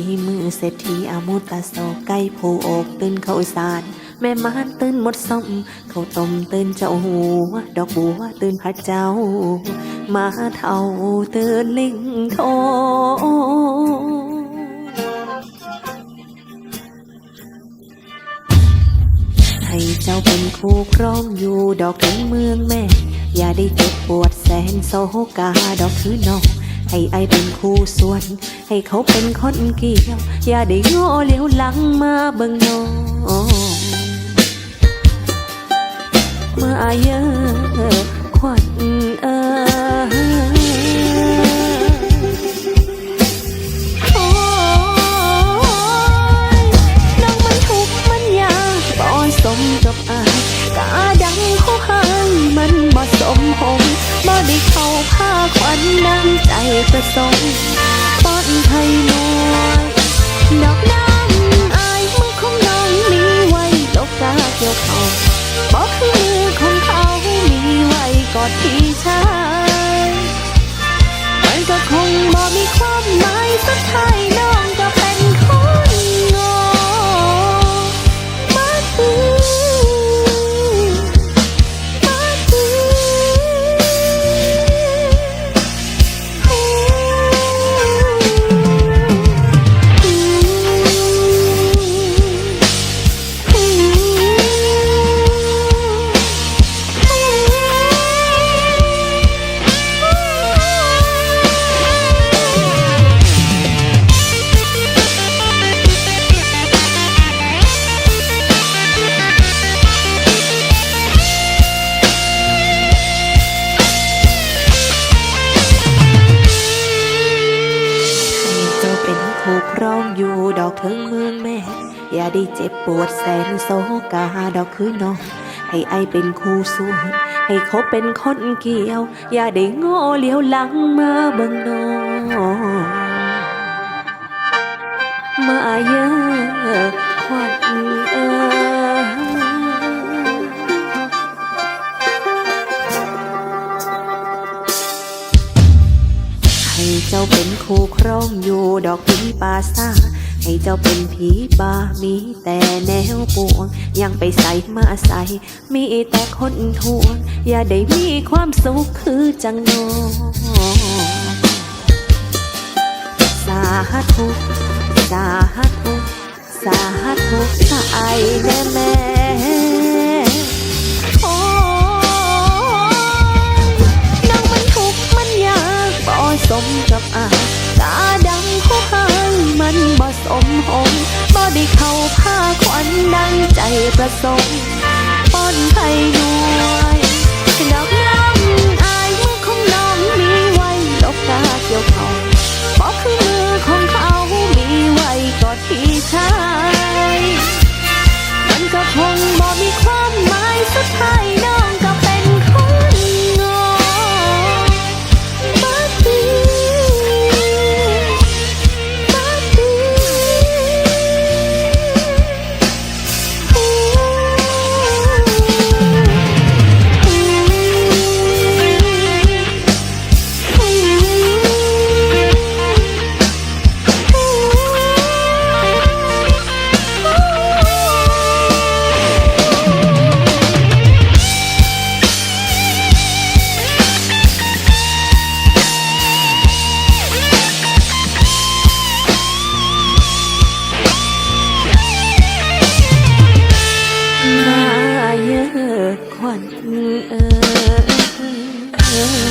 ดีมือเศรษฐีอามุตตาโศกไก่ผู้อกตื่นเข้าสารแม่มานตื่นหมดสมเขาต้มตื่นเจ้าหัวดอกบัวตื่นพระเจ้า มาเท่าตื่นลิงโทให้เจ้าเป็นคู่ครองอยู่ดอกถึงเมืองแม่ อย่าได้เจ็บปวดแสนโศกาดอกคือน้อง ให้ไอเป็นคู่ส่วน ให้เขาเป็นคนเกี่ยว อย่าได้โง่เลี้ยวหลังมาเบิ่งน้องมาเยอะควัน บ่สมหงบ่ได้เข้าผ้าควันน้ำใจประสงค์ป้อนไทยน้อยดอกน้ำอายมือของน้องมีไว้ตกกาเกี่ยวเขาบ่คือมือของเขามีไว้กอดพี่ชายมันก็คงบ่มีความหมายสุดท้าย ถึงเมืองแม่ อย่าได้เจ็บปวดแสนโศกาดอกคือน้องให้ไอเป็นคู่ส่วนให้เขาเป็นคนเกี่ยว อย่าได้โง่เลี้ยวหลังมาเบิ่งน้องมาเยอะควันเออให้เจ้าเป็นคู่ครองอยู่ดอกผีป่าซา ให้เจ้าเป็นผีบามีแต่แนวปวง ยังไปใส่มาใส่มีแต่คนทวง อย่าได้มีความสุขคือจังนองสาธุสาธุสาธุสาไอแน่แม่โอ้ยนางมันทุกข์มันยากบ่สมกับอายตาดังเขาให้ มันบ่สมหงบ่ได้เข้าผ้าควันดังใจประสงค์ป้อนไทย ม